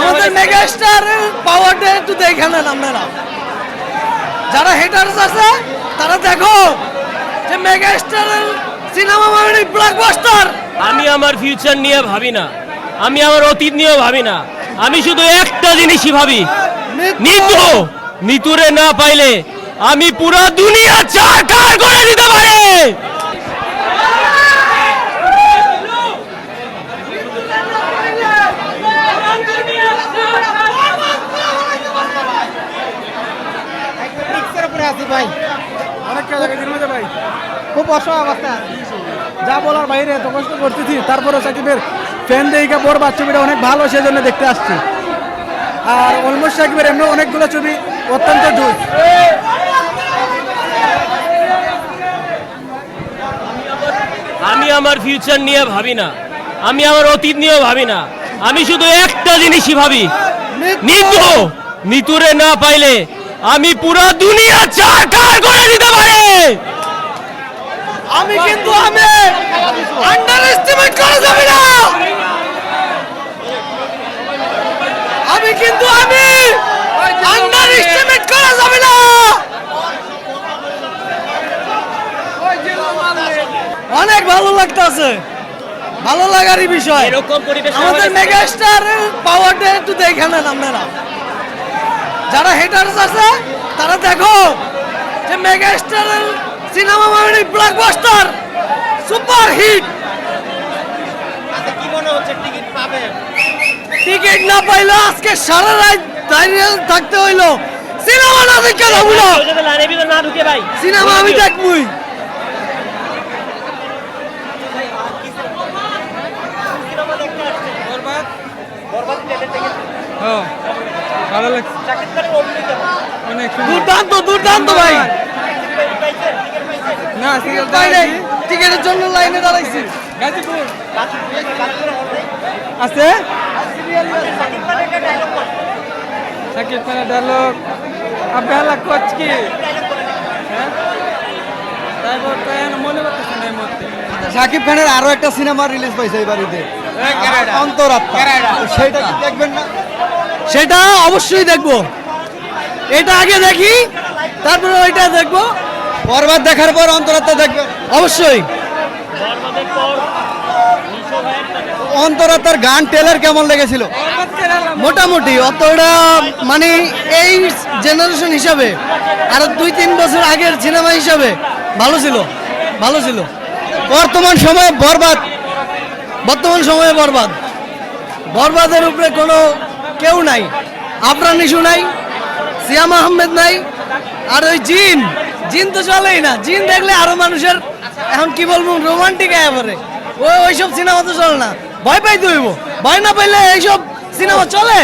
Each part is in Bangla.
আমাদের মেগাস্টার পাওয়ারটা একটু দেখে নেন আপনারা। যারা হেটার্স আছে তারা দেখো যে মেগা স্টারের সিনেমা মানে ব্লকবাস্টার আমি আমার ফিউচার নিয়ে ভাবি না। আমি আমার অতীত নিয়েও ভাবি না। আমি শুধু একটা জিনিসই ভাবি। নিতু নিতুরে না পাইলে আমি পুরো দুনিয়া চারকার করে দিতে পারি রিক্সের উপরে আছি ভাই। অনেক কাজ আগে দিন ভাই খুব অসহায় অবস্থা। যা বলার বাইরে এত কষ্ট করতেছি। তারপরে সাকিবের ফ্যান বড় ছবিটা অনেক ভালো সেজন্য দেখতে আসছি। আর অলমোস্ট সাকিবের এমনি অনেকগুলো ছবি অত্যন্ত আমি আমার ফিউচার নিয়ে ভাবি না। আমি আমার অতীত নিয়েও ভাবি না। আমি শুধু একটা জিনিসই ভাবি। নিতু নিতুরে না পাইলে আমি পুরো দুনিয়া চারকার করে দিতে পারি। আমি কিন্তু আমি আন্ডার এস্টিমেট করা যাবে না। আমি কিন্তু আমি আন্ডার এস্টিমেট করা যাবে না। অনেক ভালো লাগতেছে। ভালো লাগারই বিষয়। এরকম পরিবেশ আমাদের মেগাস্টার পাওয়ারটা একটু দেখে নেন আপনারা। যারা হেটার্স আছে তারা দেখো যে মেগা স্টারের সিনেমা মানে ব্লকবাস্টার সুপার হিট কি মনে হচ্ছে টিকিট পাবে? টিকিট না পাইলে আজকে সারা রাত দাঁড়িয়ে থাকতে হইল। সিনেমা না দেখে যাব না। না ঢুকে ভাই। সিনেমা আমি দেখবই। ভালো লাগছে। অনেক দুর্দান্ত দুর্দান্ত ভাই। না সিরিয়াল পাই নাই টিকিটের জন্য লাইনে দাঁড়াইছি। গাজীপুর। আছে? সাকিব খানের ডায়লগ আপনি হালা কোচ কি? হ্যাঁ? মনে শাকিব খানের আরও একটা সিনেমা রিলিজ পাইছে এই বাড়িতে। অন্তরাত্মা সেটা কি দেখবেন না? সেটা অবশ্যই দেখব। এটা আগে দেখি, তারপরে ওইটা দেখব। বরবাদ দেখার পর অন্তরাত্মা দেখবেন অবশ্যই। অন্তরাত্মার গান টেলার কেমন লেগেছিল? মোটামুটি, অতটা মানে এই জেনারেশন হিসাবে, আর দুই তিন বছর আগের সিনেমা হিসাবে ভালো ছিল ভালো ছিল। বর্তমান সময়ে বরবাদ, বর্তমান সময়ে বরবাদ। বরবাদের উপরে কোনো কেউ নাই। আফরান ইস্যু নাই সিয়াম আহমেদ নাই আর ওই জিন। জিন তো চলেই না। জিন দেখলে আরও মানুষের এখন কি বলব রোমান্টিক এবারে ও ওইসব সিনেমা তো চলে না। ভয় পাইতে হইব। ভয় না পাইলে এইসব সিনেমা চলে?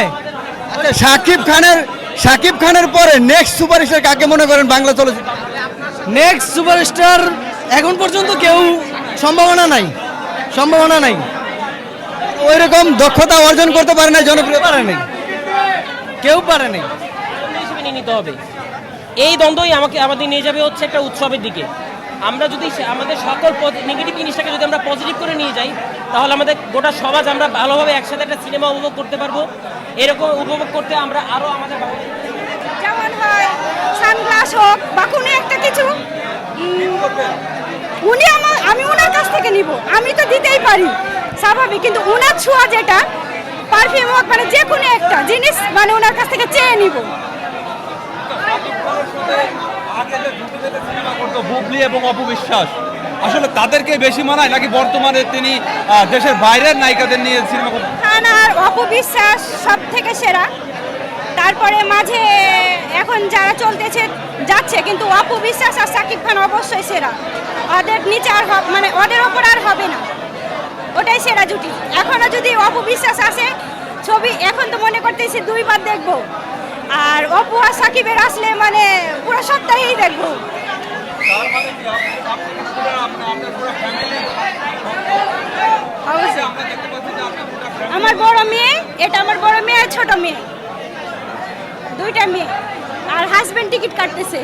আচ্ছা শাকিব খানের শাকিব খানের পরে নেক্সট সুপারস্টার কাকে মনে করেন বাংলা চলচ্চিত্র? নেক্সট সুপারস্টার এখন পর্যন্ত কেউ সম্ভাবনা নাই। সম্ভাবনা নাই। ওই রকম দক্ষতা অর্জন করতে পারে না জনপ্রিয় পারে নাই। কেউ পারে নাই। হিসেবে নিয়ে নিতে হবে এই দ্বন্দ্বই আমাকে আমাদের নিয়ে যাবে হচ্ছে একটা উৎসবের দিকে। আমরা যদি সে- আমাদের সকল নেগেটিভ জিনিসটাকে যদি আমরা পজিটিভ করে নিয়ে যাই তাহলে আমাদের গোটা সমাজ আমরা ভালোভাবে একসাথে একটা সিনেমা উপভোগ করতে পারব। এরকম উপভোগ করতে আমরা আরও আমাদের যেমন হয় সানগ্লাস হোক বা কোনো একটা কিছু উনি আমার আমি ওনার কাছ থেকে নিব। আমি তো দিতেই পারি। স্বাভাবিক কিন্তু ওনার ছোঁয়া যেটা পারফিউম হোক মানে যে কোনো একটা জিনিস মানে ওনার কাছ থেকে চেয়ে নিব। বুবলি এবং অপবিশ্বাস আসলে তাদেরকে বেশি মানায় নাকি বর্তমানে তিনি দেশের বাইরের নায়িকাদের নিয়ে সিনেমা খান আর অপবিশ্বাস সব থেকে সেরা। তারপরে মাঝে এখন যারা চলতেছে যাচ্ছে কিন্তু অপবিশ্বাস আর সাকিব খান অবশ্যই সেরা। ওদের নিচে আর মানে ওদের ওপর আর হবে না। ওটাই সেরা জুটি। এখনও যদি অপবিশ্বাস আসে, ছবি এখন তো মনে করতেছি দুইবার দেখব। আর অপু আর সাকিবের আসলে মানে পুরো সপ্তাহেই দেখব। আমার বড় মেয়ে, এটা আমার বড় মেয়ে আর ছোট মেয়ে। দুইটা মেয়ে। আর হাজবেন্ড টিকিট কাটতেছে।